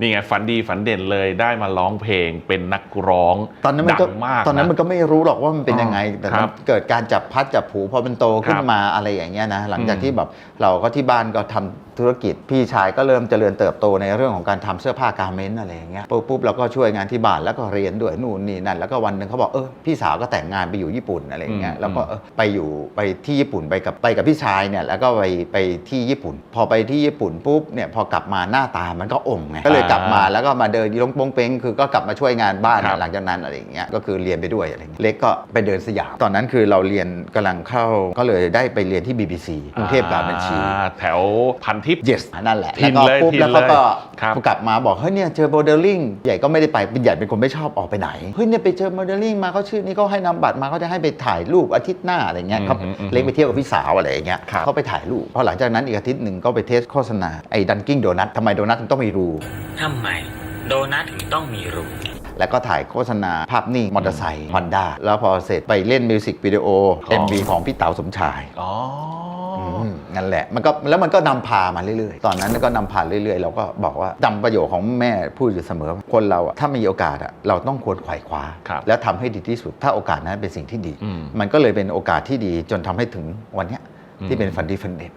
นี่ไงฝันดีฝันเด่นเลยได้มาร้องเพลงเป็นนักร้องตอนนั้นมันก็ดังมากตอนนั้นมันก็ไม่รู้หรอกว่ามันเป็นยังไง แต่ครัมันบเกิดการจับพัดจับผูพอเป็นโตขึ้คนรับมาอะไรอย่างเงี้ยนะหลังจากอืมที่แบบเราก็ที่บ้านก็ทำ ธุรกิจ พี่ชายก็เริ่มเจริญเติบโตในเรื่องของการทำเสื้อผ้าการเมนต์อะไรอย่างเงี้ยปุ๊บปุ๊บเราก็ช่วยงานที่บ้านแล้วก็เรียนด้วยนู่นนี่นั่นแล้วก็วันหนึ่งเขาบอกเออพี่สาวก็แต่งงานไปอยู่ญี่ปุ่นอะไรอย่างเงี้ยอืมแล้วก็เออไปอยู่ไปที่ญี่ปุ่นไปกับไปกับพี่ชายเนี่ยแล้วก็ไปไปที่ญี่ปุ่น พอไปที่ญี่ปุ่นปุ๊บเนี่ยพอกลับมาหน้าตามันก็อ่งไงก็เลยกลับมาแล้วก็มาเดินยีลงโปงเป้งคือก็กลับมาช่วยงานบ้านครับหลังจากนั้นอะไรอย่างเงี้ยก็คือเรียนไปด้วยอะไรอย่างเงี้ยเล็กก็ไปเดินสยามตอนนั้นคือเราเรียนกำลังเข้าก็เลยได้ไปเรียนที่ BBC กรุงเทพการบัญชีอ่าแถวพันทิพย์ yes นั่นแหละทิแล้วนก็เลยปุ๊บทินแล้วเขาก็เลยครับ กลับมาบอกเฮ้ยเนี่ยเจอโมเดลลิ่งใหญ่ก็ไม่ได้ไปเป็นใหญ่เป็นคนไม่ชอบออกไปไหนเฮ้ยเนี่ยไปเจอโมเดลลิ่งมาเขาชื่อนี้เขาให้นำบัตรมาเขาจะให้ไปถ่ายรูปอาทิตย์หน้าอะไรเงี้ยเขาอืมอืมเล็กไปเที่ยวกับพี่สาวอะไรอย่างเงี้ยครับเขาไปถ่ายรูปพอหลังจากนั้นอีกอาทิตย์หนึ่งก็ไปเทสโฆษณาไอ้ดันกิ้งโดนัททำไมโดนัทถึงต้องมีรู ทำไม โดนัทถึงต้องมีรู แล้วก็ถ่ายโฆษณาภาพนิ่งมอเตอร์ไซค์ฮอนด้าแล้วพอเสร็จไปเล่นมิวสิกวิดีโอ ของ MV ของพี่เต๋าสมชาย อ๋ออม นั่นแหละมันก็แล้วมันก็นำพามาเรื่อยๆ ตอนนั้นก็นำพาเรื่อยๆ เราก็บอกว่าจำประโยคของแม่พูดอยู่เสมอว่าคนเราอะถ้ามีโอกาสอะเราต้องควรไขว่คว้าครับแล้วทำให้ดีที่สุด ถ้าโอกาสนั้นเป็นสิ่งที่ดีอืมมันก็เลยเป็นโอกาสที่ดีจนทำให้ถึงวันเนี้ยอืมที่เป็นฟันดีฟันเด็ด